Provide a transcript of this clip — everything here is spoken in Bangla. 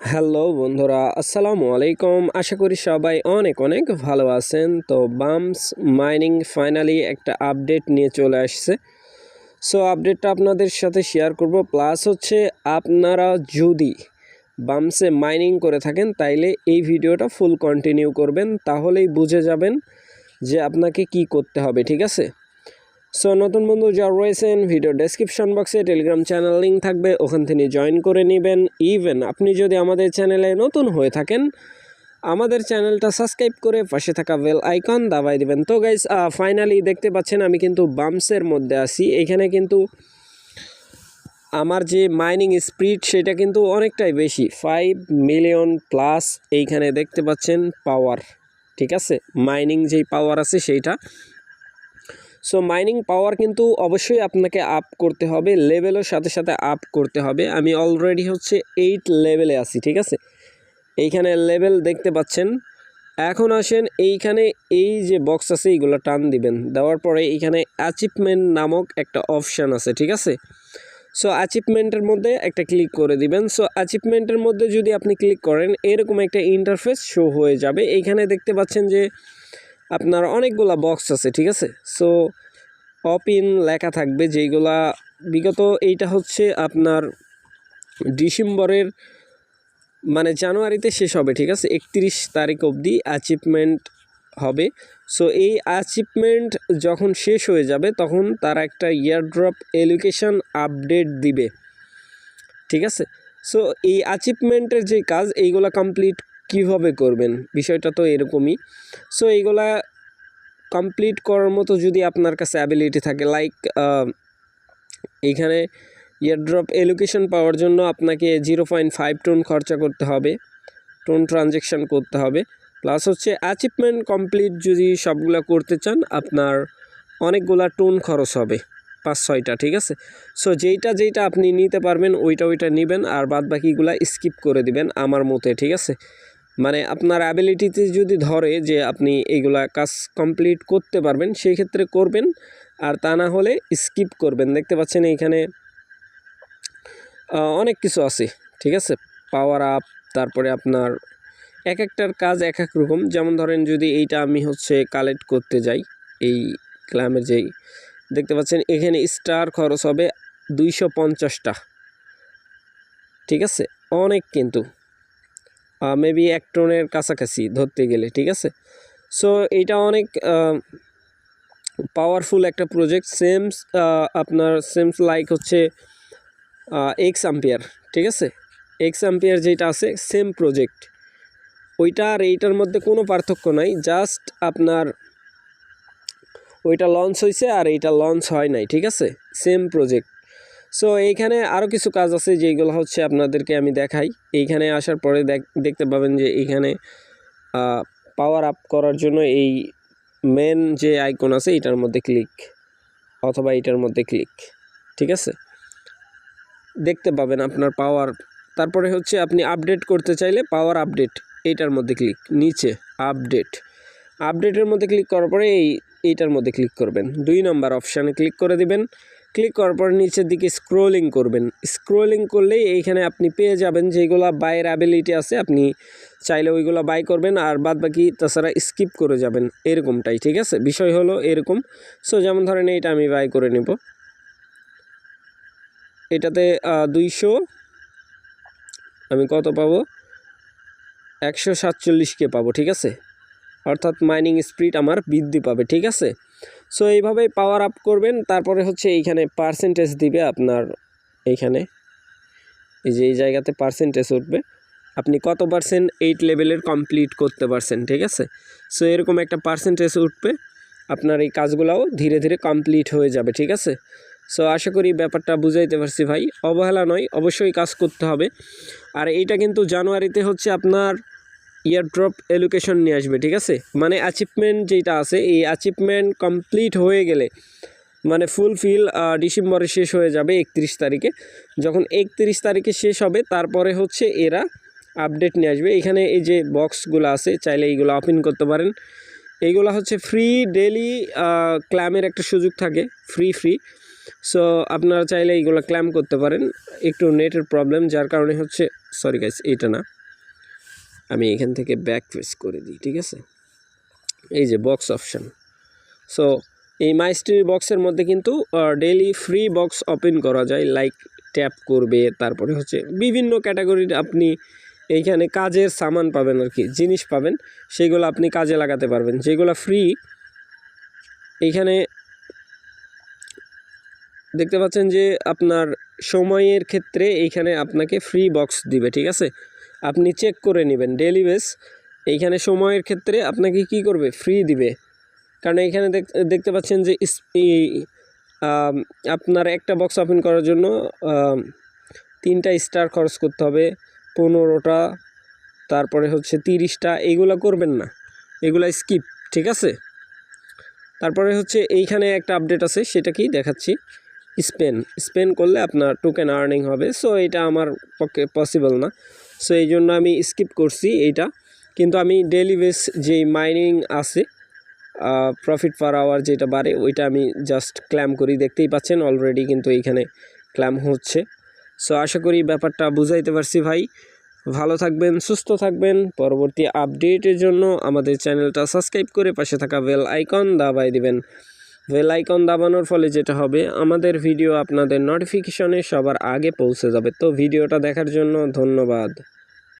হ্যালো বন্ধুরা, আসসালামু আলাইকুম। আশা করি সবাই অনেক অনেক ভালো আছেন। তো বামস মাইনিং ফাইনালি একটা আপডেট নিয়ে চলে আসছে। সো আপডেটটা আপনাদের সাথে শেয়ার করব। প্লাস হচ্ছে আপনারা যদি বামসে মাইনিং করে থাকেন, তাইলে এই ভিডিওটা ফুল কন্টিনিউ করবেন। তাহলেই বুঝে যাবেন যে আপনাকে কি করতে হবে, ঠিক আছে? সো নতুন বন্ধু যারা রয়েছেন ভিডিও ডেসক্রিপশন বক্সে টেলিগ্রাম চ্যানেল লিঙ্ক থাকবে, ওখান থেকে জয়েন করে নেবেন। ইভেন আপনি যদি আমাদের চ্যানেলে নতুন হয়ে থাকেন, আমাদের চ্যানেলটা সাবস্ক্রাইব করে পাশে থাকা বেল আইকন দাবাই দিবেন। তো গাইজ ফাইনালি দেখতে পাচ্ছেন, আমি কিন্তু বামসের মধ্যে আছি। এখানে কিন্তু আমার যে মাইনিং স্পিড সেটা কিন্তু অনেকটাই বেশি। ফাইভ মিলিয়ন প্লাস এইখানে দেখতে পাচ্ছেন পাওয়ার ঠিক আছে? মাইনিং যেই পাওয়ার আছে, সেইটা। সো মাইনিং পাওয়ার কিন্তু অবশ্যই আপনাকে আপ করতে হবে লেভেলের সাথে সাথে আপ করতে হবে। আমি অলরেডি হচ্ছে এইট লেভেলে আছি, ঠিক আছে? এইখানে লেভেল দেখতে পাচ্ছেন। এখন আসেন এইখানে এই যে বক্স আছে, এইগুলো টান দিবেন। দেওয়ার পরে এইখানে অ্যাচিভমেন্ট নামক একটা অপশান আছে, ঠিক আছে? সো অ্যাচিভমেন্টের মধ্যে একটা ক্লিক করে দিবেন। সো অ্যাচিভমেন্টের মধ্যে যদি আপনি ক্লিক করেন, এরকম একটা ইন্টারফেস শো হয়ে যাবে। এইখানে দেখতে পাচ্ছেন যে আপনার অনেকগুলা বক্স আছে, ঠিক আছে? সো অপিন লেখা থাকবে যেইগুলা, বিগত এইটা হচ্ছে আপনার ডিসেম্বরের মানে জানুয়ারিতে শেষ হবে, ঠিক আছে? একত্রিশ তারিখ অবধি অ্যাচিভমেন্ট হবে। সো এই অ্যাচিভমেন্ট যখন শেষ হয়ে যাবে, তখন তারা একটা ইয়ারড্রপ এডুকেশন আপডেট দিবে। ঠিক আছে? সো এই অ্যাচিভমেন্টের যে কাজ, এইগুলা কমপ্লিট কীভাবে করবেন? বিষয়টা তো এরকমই। সো এইগুলা কমপ্লিট করার মতো যদি আপনার কাছে অ্যাবিলিটি থাকে লাইক এইখানে ইয়ারড্রপ এলোকেশন পাওয়ার জন্য আপনাকে জিরো পয়েন্ট ফাইভ টোন খরচা করতে হবে টোন ট্রানজেকশন করতে হবে। প্লাস হচ্ছে অ্যাচিভমেন্ট কমপ্লিট যদি সবগুলো করতে চান, আপনার অনেকগুলা টোন খরচ হবে, পাঁচ ছয়টা, ঠিক আছে? সো যেইটা যেইটা আপনি নিতে পারবেন, ওইটা ওইটা নেবেন, আর বাদ বাকিগুলা স্কিপ করে দিবেন আমার মতে, ঠিক আছে? মানে আপনার অ্যাবিলিটিতে যদি ধরে যে আপনি এইগুলা কাজ কমপ্লিট করতে পারবেন, সেই ক্ষেত্রে করবেন। আর তা না হলে স্কিপ করবেন। দেখতে পাচ্ছেন এইখানে অনেক কিছু আছে, ঠিক আছে? পাওয়ার আপ তারপরে আপনার এক একটার কাজ এক এক রকম। যেমন ধরেন যদি এইটা আমি হচ্ছে কালেক্ট করতে যাই, এই ক্লামের যেই দেখতে পাচ্ছেন এখানে স্টার খরচ হবে দুইশো পঞ্চাশটা। ঠিক আছে? অনেক কিন্তু। মেবি এক টনের কাছাকাছি ধরতে গেলে, ঠিক আছে? সো এইটা অনেক পাওয়ারফুল একটা প্রজেক্ট সেমস আপনার সেমস লাইক হচ্ছে এক্স আম্পিয়ার ঠিক আছে? এক্স আম্পিয়ার যেটা আছে সেম প্রজেক্ট ওইটা আর এইটার মধ্যে কোনো পার্থক্য নাই জাস্ট আপনার ওইটা লঞ্চ হয়েছে আর এইটা লঞ্চ হয় নাই, ঠিক আছে? সেম প্রজেক্ট সো এইখানে আরও কিছু কাজ আছে যেগুলো হচ্ছে আপনাদেরকে আমি দেখাই। এইখানে আসার পরে দেখ- দেখতে পাবেন যে এইখানে পাওয়ার আপ করার জন্য এই মেন যে আইকন আছে, এটার মধ্যে ক্লিক অথবা এটার মধ্যে ক্লিক ঠিক আছে? দেখতে পাবেন আপনার পাওয়ার তারপরে হচ্ছে আপনি আপডেট করতে চাইলে পাওয়ার আপডেট এইটার মধ্যে ক্লিক নিচে আপডেট আপডেটের মধ্যে ক্লিক করার পরে এই এইটার মধ্যে ক্লিক করবেন। দুই নম্বর অপশানে ক্লিক করে দিবেন। ক্লিক করার পর নিচের দিকে স্ক্রোলিং করবেন। স্ক্রোলিং করলেই এইখানে আপনি পেয়ে যাবেন যেগুলো বাইয়ের অ্যাবিলিটি আছে, আপনি চাইলে ওইগুলো বাই করবেন আর বাদ বাকি তাছাড়া স্কিপ করে যাবেন। এরকমটাই, ঠিক আছে? বিষয় হলো এরকম। সো যেমন ধরেন এইটা আমি বাই করে নেব। এটাতে দুইশো, আমি কত পাবো? একশো সাতচল্লিশকে পাবো, ঠিক আছে? অর্থাৎ মাইনিং স্পিড আমার বৃদ্ধি পাবে, ঠিক আছে? সো এইভাবেই পাওয়ার আপ করবেন, তারপরে হচ্ছে এইখানে পার্সেন্টেজ দিবে আপনার এইখানে। এই যে এই জায়গাতে পার্সেন্টেজ উঠবে। আপনি কত পার্সেন্ট এইট লেভেলের কমপ্লিট করতে পারছেন, ঠিক আছে? সো এরকম একটা পার্সেন্টেজ উঠবে, আপনার এই কাজগুলোও ধীরে ধীরে কমপ্লিট হয়ে যাবে, ঠিক আছে? সো আশা করি ব্যাপারটা বুঝাইতে পারছি ভাই। অবহেলা নয়, অবশ্যই কাজ করতে হবে। আর এইটা কিন্তু জানুয়ারিতে হচ্ছে আপনার ইয়ারড্রপ এলোকেশন নিয়ে আসবে, ঠিক আছে? মানে অ্যাচিভমেন্ট যেটা আছে, এই অ্যাচিভমেন্ট কমপ্লিট হয়ে গেলে মানে ফুলফিল ডিসেম্বরে শেষ হয়ে যাবে একত্রিশ তারিখে। যখন একত্রিশ তারিখে শেষ হবে, তারপরে হচ্ছে এরা আপডেট নিয়ে আসবে। এখানে এই যে বক্সগুলো আছে, চাইলে এইগুলো ওপেন করতে পারেন। এইগুলো হচ্ছে ফ্রি ডেলি ক্ল্যামের একটা সুযোগ থাকে ফ্রি ফ্রি সো আপনারা চাইলে এইগুলো ক্ল্যাম করতে পারেন। একটু নেটের প্রবলেম যার কারণে হচ্ছে সরি গাইস এইটা না। আমি এখান থেকে ব্যাক ফেস করে দিই, ঠিক আছে? এই যে বক্স অপশান সো এই মাইস্ট্রি বক্সের মধ্যে কিন্তু ডেইলি ফ্রি বক্স ওপেন করা যায় লাইক ট্যাপ করবে, তারপরে হচ্ছে বিভিন্ন ক্যাটাগরির আপনি এইখানে কাজের সামান পাবেন আর কি, জিনিস পাবেন, সেগুলো আপনি কাজে লাগাতে পারবেন। যেগুলো ফ্রি এইখানে দেখতে পাচ্ছেন যে আপনার সময়ের ক্ষেত্রে এইখানে আপনাকে ফ্রি বক্স দিবে, ঠিক আছে? আপনি চেক করে নেবেন ডেলি বেস এইখানে সময়ের ক্ষেত্রে আপনাকে কি করবে? ফ্রি দিবে। কারণ এইখানে দেখতে পাচ্ছেন যে আপনার একটা বক্স ওপেন করার জন্য তিনটা স্টার খরচ করতে হবে, পনেরোটা, তারপরে হচ্ছে তিরিশটা, এইগুলো করবেন না। এগুলা স্কিপ ঠিক আছে? তারপরে হচ্ছে এইখানে একটা আপডেট আছে, সেটা কি? দেখাচ্ছি। স্পেন স্পেন করলে আপনার টোকেন আর্নিং হবে। সো এটা আমার পক্ষে পসিবল না। সো এই জন্য আমি স্কিপ করছি এইটা। কিন্তু আমি ডেলি বেস যেই মাইনিং আছে প্রফিট পার আওয়ার যেটা বাড়ে, ওইটা আমি জাস্ট ক্ল্যাম করি। দেখতেই পাচ্ছেন অলরেডি কিন্তু এইখানে ক্ল্যাম হচ্ছে। সো আশা করি ব্যাপারটা বুঝাইতে পারছি ভাই। ভালো থাকবেন, সুস্থ থাকবেন। পরবর্তী আপডেটের জন্য আমাদের চ্যানেলটা সাবস্ক্রাইব করে পাশে থাকা বেল আইকন দাবাই দিবেন। বেল আইকন দাবানোর ফলে যেটা হবে, আমাদের ভিডিও আপনাদের নোটিফিকেশনে সবার আগে পৌঁছে যাবে। তো ভিডিওটা দেখার জন্য ধন্যবাদ।